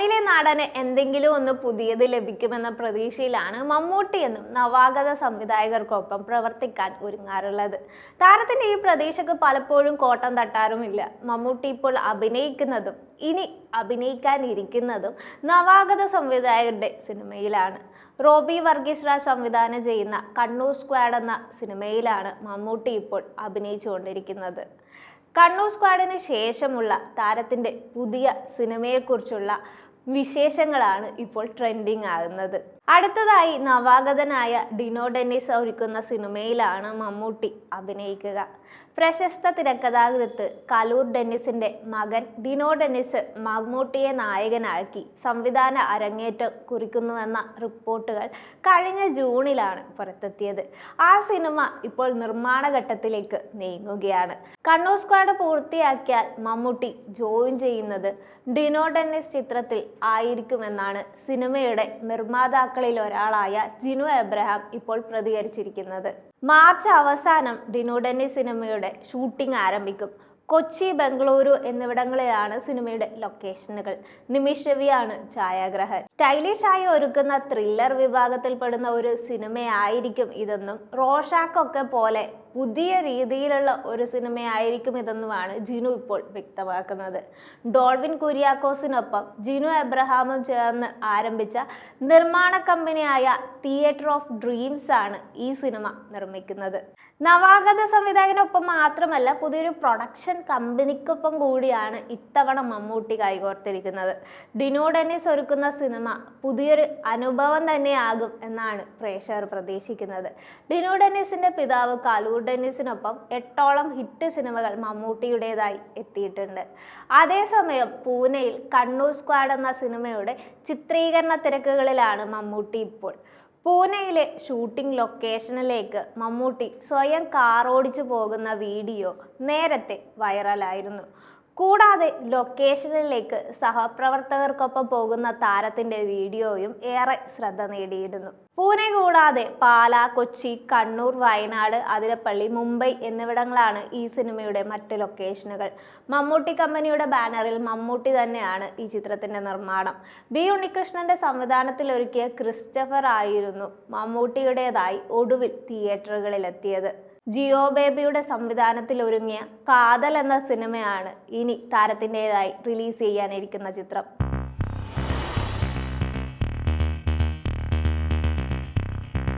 മണ്ണിലെ നാടന് എന്തെങ്കിലും ഒന്ന് പുതിയത് ലഭിക്കുമെന്ന പ്രതീക്ഷയിലാണ് മമ്മൂട്ടി എന്നും നവാഗത സംവിധായകർക്കൊപ്പം പ്രവർത്തിക്കാൻ ഒരുങ്ങാറുള്ളത്. താരത്തിന്റെ ഈ പ്രതീക്ഷക്ക് പലപ്പോഴും കോട്ടം തട്ടാറുമില്ല. മമ്മൂട്ടി ഇപ്പോൾ അഭിനയിക്കുന്നതും ഇനി അഭിനയിക്കാനിരിക്കുന്നതും നവാഗത സംവിധായകരുടെ സിനിമയിലാണ്. റോബി വർഗീസ് രാജ് സംവിധാനം ചെയ്യുന്ന കണ്ണൂർ സ്ക്വാഡ് എന്ന സിനിമയിലാണ് മമ്മൂട്ടി ഇപ്പോൾ അഭിനയിച്ചുകൊണ്ടിരിക്കുന്നത്. കണ്ണൂർ സ്ക്വാഡിന് ശേഷമുള്ള താരത്തിന്റെ പുതിയ സിനിമയെക്കുറിച്ചുള്ള വിശേഷങ്ങളാണ് ഇപ്പോൾ ട്രെൻഡിങ് ആകുന്നത്. അടുത്തതായി നവാഗതനായ ഡിനോ ഡെന്നിസ് ഒരുക്കുന്ന സിനിമയിലാണ് മമ്മൂട്ടി അഭിനയിക്കുക. പ്രശസ്ത തിരക്കഥാകൃത്ത് കലൂർ ഡെന്നിസിന്റെ മകൻ ഡിനോ ഡെന്നിസ് മമ്മൂട്ടിയെ നായകനാക്കി സംവിധാന അരങ്ങേറ്റം കുറിക്കുന്നുവെന്ന റിപ്പോർട്ടുകൾ കഴിഞ്ഞ ജൂണിലാണ് പുറത്തെത്തിയത്. ആ സിനിമ ഇപ്പോൾ നിർമ്മാണ ഘട്ടത്തിലേക്ക് നീങ്ങുകയാണ്. കണ്ണൂർ സ്ക്വാഡ് പൂർത്തിയാക്കിയാൽ മമ്മൂട്ടി ജോയിൻ ചെയ്യുന്നത് ഡിനോ ഡെന്നിസ് ചിത്രത്തിൽ ആയിരിക്കുമെന്നാണ് സിനിമയുടെ നിർമ്മാതാക്കളിൽ ഒരാളായ ജിനു എബ്രഹാം ഇപ്പോൾ പ്രതികരിച്ചിരിക്കുന്നത്. മാർച്ച് അവസാനം ഡിനോ ഡെന്നിസ് സിനിമയുടെ ഷൂട്ടിംഗ് ആരംഭിക്കും. കൊച്ചി ബംഗളൂരു എന്നിവിടങ്ങളിലാണ് സിനിമയുടെ ലൊക്കേഷനുകൾ. നിമിഷ് രവിയാണ് ഛായാഗ്രഹൻ. സ്റ്റൈലിഷായി ഒരുക്കുന്ന ത്രില്ലർ വിഭാഗത്തിൽപ്പെടുന്ന ഒരു സിനിമയായിരിക്കും ഇതെന്നും റോഷാക്കൊക്കെ പോലെ പുതിയ രീതിയിലുള്ള ഒരു സിനിമയായിരിക്കും ഇതെന്നുമാണ് ജിനു ഇപ്പോൾ വ്യക്തമാക്കുന്നത്. ഡോൾവിൻ കുര്യാക്കോസിനൊപ്പം ജിനു എബ്രഹാമും ചേർന്ന് ആരംഭിച്ച നിർമ്മാണ കമ്പനിയായ തിയേറ്റർ ഓഫ് ഡ്രീംസ് ആണ് ഈ സിനിമ നിർമ്മിക്കുന്നത്. നവാഗത സംവിധായകനൊപ്പം മാത്രമല്ല പുതിയൊരു പ്രൊഡക്ഷൻ കമ്പനിക്കൊപ്പം കൂടിയാണ് ഇത്തവണ മമ്മൂട്ടി കൈകോർത്തിരിക്കുന്നത്. ഡിനോ ഡെന്നിസ് സിനിമ പുതിയൊരു അനുഭവം തന്നെയാകും എന്നാണ് പ്രേക്ഷകർ പ്രതീക്ഷിക്കുന്നത്. ഡിനോ ഡെന്നിസിന്റെ പിതാവ് കലൂർ ഡെന്നിസിനൊപ്പം എട്ടോളം ഹിറ്റ് സിനിമകൾ മമ്മൂട്ടിയുടേതായി എത്തിയിട്ടുണ്ട്. അതേസമയം പൂനെയിൽ കണ്ണൂർ സ്ക്വാഡ് എന്ന സിനിമയുടെ ചിത്രീകരണ തിരക്കുകളിലാണ് മമ്മൂട്ടി ഇപ്പോൾ. പൂനെയിലെ ഷൂട്ടിംഗ് ലൊക്കേഷനിലേക്ക് മമ്മൂട്ടി സ്വയം കാറോടിച്ചു പോകുന്ന വീഡിയോ നേരത്തെ വൈറലായിരുന്നു. കൂടാതെ ലൊക്കേഷനിലേക്ക് സഹപ്രവർത്തകർക്കൊപ്പം പോകുന്ന താരത്തിന്റെ വീഡിയോയും ഏറെ ശ്രദ്ധ നേടിയിരുന്നു. പൂനെ കൂടാതെ പാല കൊച്ചി കണ്ണൂർ വയനാട് അതിരപ്പള്ളി മുംബൈ എന്നിവിടങ്ങളാണ് ഈ സിനിമയുടെ മറ്റ് ലൊക്കേഷനുകൾ മമ്മൂട്ടി കമ്പനിയുടെ ബാനറിൽ മമ്മൂട്ടി തന്നെയാണ് ഈ ചിത്രത്തിന്റെ നിർമ്മാണം. ബി. ഉണ്ണികൃഷ്ണന്റെ സംവിധാനത്തിൽ ഒരുക്കിയ ക്രിസ്റ്റഫർ ആയിരുന്നു മമ്മൂട്ടിയുടേതായി ഒടുവിൽ തിയേറ്ററുകളിലെത്തിയത് ജിയോ ബേബിയുടെ സംവിധാനത്തിൽ ഒരുങ്ങിയ കാതൽ എന്ന സിനിമയാണ് ഇനി താരത്തിന്റെതായി റിലീസ് ചെയ്യാനിരിക്കുന്ന ചിത്രം.